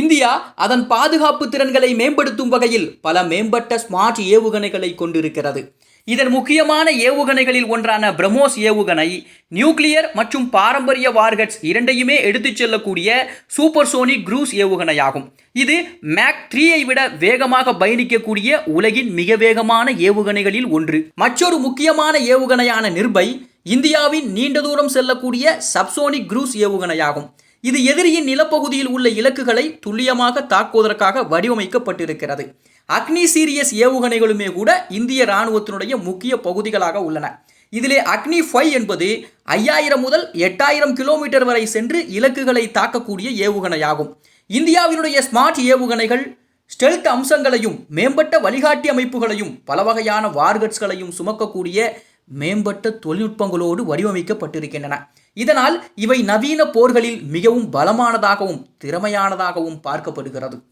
India அதன் பாதுகாப்பு திறன்களை மேம்படுத்தும் வகையில் பல மேம்பட்ட ஸ்மார்ட் ஏவுகணைகளை கொண்டிருக்கிறது. இதன் முக்கியமான ஏவுகணைகளில் ஒன்றான பிரம்மோஸ் ஏவுகணை நியூக்ளியர் மற்றும் பாரம்பரிய வார்கட்ஸ் இரண்டையுமே எடுத்துச் செல்லக்கூடிய சூப்பர்சோனிக் க்ரூஸ் ஏவுகணையாகும். இது மேக் த்ரீயை விட வேகமாக பயணிக்கக்கூடிய உலகின் மிக வேகமான ஏவுகணைகளில் ஒன்று. மற்றொரு முக்கியமான ஏவுகணையான நிர்பை இந்தியாவின் நீண்ட தூரம் செல்லக்கூடிய சப்சோனிக் க்ரூஸ் ஏவுகணையாகும். இது எதிரியின் நிலப்பகுதியில் உள்ள இலக்குகளை துல்லியமாக தாக்குவதற்காக வடிவமைக்கப்பட்டிருக்கிறது. அக்னி சீரியஸ் ஏவுகணைகளுமே கூட இந்திய இராணுவத்தினுடைய முக்கிய பகுதிகளாக உள்ளன. இதிலே அக்னி ஃபைவ் என்பது ஐயாயிரம் முதல் எட்டாயிரம் கிலோமீட்டர் வரை சென்று இலக்குகளை தாக்கக்கூடிய ஏவுகணையாகும். இந்தியாவினுடைய ஸ்மார்ட் ஏவுகணைகள் ஸ்டெல்த் அம்சங்களையும் மேம்பட்ட வழிகாட்டி அமைப்புகளையும் பல வகையான வார்கட்ஸ்களையும் சுமக்கக்கூடிய மேம்பட்ட தொழில்நுட்பங்களோடு வடிவமைக்கப்பட்டிருக்கின்றன. இதனால் இவை நவீன போர்களில் மிகவும் பலமானதாகவும் திறமையானதாகவும் பார்க்கப்படுகிறது.